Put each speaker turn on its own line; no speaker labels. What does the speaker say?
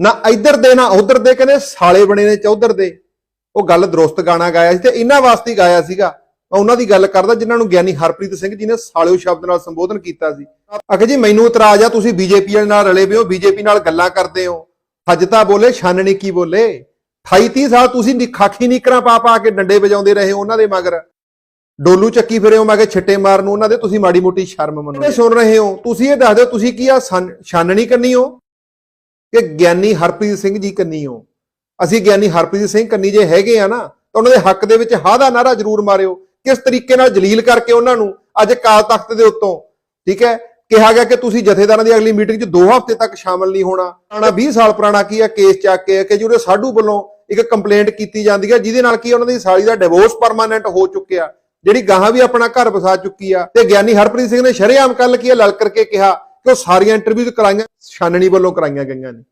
ਨਾ ਇੱਧਰ ਦੇ ਨਾ ਉਧਰ ਦੇ, ਕਹਿੰਦੇ ਸਾਲੇ ਬਣੇ ਨੇ ਚੌਧਰ ਦੇ। ਉਹ ਗੱਲ ਦਰੁਸਤ ਗਾਣਾ ਗਾਇਆ ਸੀ ਤੇ ਇਹਨਾਂ ਵਾਸਤੇ ਹੀ ਗਾਇਆ ਸੀਗਾ। ਮੈਂ ਉਹਨਾਂ ਦੀ ਗੱਲ ਕਰਦਾ ਜਿਨ੍ਹਾਂ ਨੂੰ ਗਿਆਨੀ ਹਰਪ੍ਰੀਤ ਸਿੰਘ ਜੀ ਨੇ ਸਾਲਿਓ ਸ਼ਬਦ ਨਾਲ ਸੰਬੋਧਨ ਕੀਤਾ ਸੀ। ਅਖੇ ਜੀ, ਮੈਨੂੰ ਇਤਰਾਜ਼ ਆ, ਤੁਸੀਂ ਬੀਜੇਪੀ ਨਾਲ ਰਲੇ ਵੀ ਹੋ, ਬੀਜੇਪੀ ਨਾਲ ਗੱਲਾਂ ਕਰਦੇ ਹੋ। ਹਜਤਾ ਬੋਲੇ, ਛਾਨਣੀ ਕੀ ਬੋਲੇ? 28 30 ਸਾਲ ਤੁਸੀਂ ਨੀ- ਖਾਖੀ ਨੀਕਰਾਂ ਪਾ ਪਾ ਕੇ ਡੰਡੇ ਵਜਾਉਂਦੇ ਰਹੇ ਹੋ ਉਹਨਾਂ ਦੇ ਮਗਰ। ਡੋਲੂ ਚੱਕੀ ਫਿਰੇ ਹੋ ਮੈਂ ਕਿ ਛਿੱਟੇ ਮਾਰਨ ਉਹਨਾਂ ਦੇ, ਤੁਸੀਂ ਮਾੜੀ ਮੋਟੀ ਸ਼ਰਮ ਮੰਨੋ ਸੁਣ ਰਹੇ ਹੋ, ਤੁਸੀਂ ਇਹ ਦੱਸ ਦਿਓ, ਤੁਸੀਂ ਕੀ ਆ, ਛਾਨ- ਛਾਨਣੀ ਕਰਨੀ ਹੋ? ਕਿ ਗਿਆਨੀ ਹਰਪ੍ਰੀਤ ਸਿੰਘ ਜੀ ਕੰਨੀ ਹੋ। ਅਸੀਂ ਗਿਆਨੀ ਹਰਪ੍ਰੀਤ ਸਿੰਘ ਕੰਨੀ ਜੇ ਹੈਗੇ ਆ ਨਾ, ਤਾਂ ਉਹਨਾਂ ਦੇ ਹੱਕ ਦੇ ਵਿੱਚ ਹਾਂ ਦਾ ਨਾਰਾ ਜ਼ਰੂਰ ਮਾਰਿਓ। ਕਿਸ ਤਰੀਕੇ ਨਾਲ ਜਲੀਲ ਕਰਕੇ ਉਹਨਾਂ ਨੂੰ ਅੱਜ ਕਾਲ ਤਖਤ ਦੇ ਉੱਤੋਂ, ਠੀਕ ਹੈ? ਕਿਹਾ ਗਿਆ ਕਿ ਤੁਸੀਂ ਜਥੇਦਾਰਾਂ ਦੀ ਅਗਲੀ ਮੀਟਿੰਗ 'ਚ 2 ਹਫ਼ਤੇ ਤੱਕ ਸ਼ਾਮਲ ਨਹੀਂ ਹੋਣਾ। ਪੁਰਾਣਾ 20 ਸਾਲ ਪੁਰਾਣਾ ਕੀ ਹੈ ਕੇਸ ਚੱਕ ਕੇ ਕਿ ਜਿਹੜੇ ਸਾਡੂ ਵੱਲੋਂ ਇੱਕ ਕੰਪਲੇਂਟ ਕੀਤੀ ਜਾਂਦੀ ਹੈ, ਜਿਹਦੇ ਨਾਲ ਕੀ ਉਹਨਾਂ ਦੀ ਸਾਲੀ ਦਾ ਡਿਵੋਰਸ ਪਰਮਾਨੈਂਟ ਹੋ ਚੁੱਕਿਆ, ਜਿਹੜੀ ਗਾਹਾਂ ਵੀ ਆਪਣਾ ਘਰ ਵਸਾ ਚੁੱਕੀ ਆ। ਤੇ ਗਿਆਨੀ ਹਰਪ੍ਰੀਤ ਸਿੰਘ ਨੇ ਸ਼ਰੇਆਮ ਕੱਲ ਕੀ ਆ ਲਲਕਰ ਕੇ ਕਿਹਾ ਕਿ ਉਹ ਸਾਰੀਆਂ ਇੰਟਰਵਿਊਜ਼ ਕਰਾਈਆਂ ਛਾਨਣੀ ਵੱਲੋਂ ਕਰਾਈਆਂ ਗਈਆਂ ਨੇ।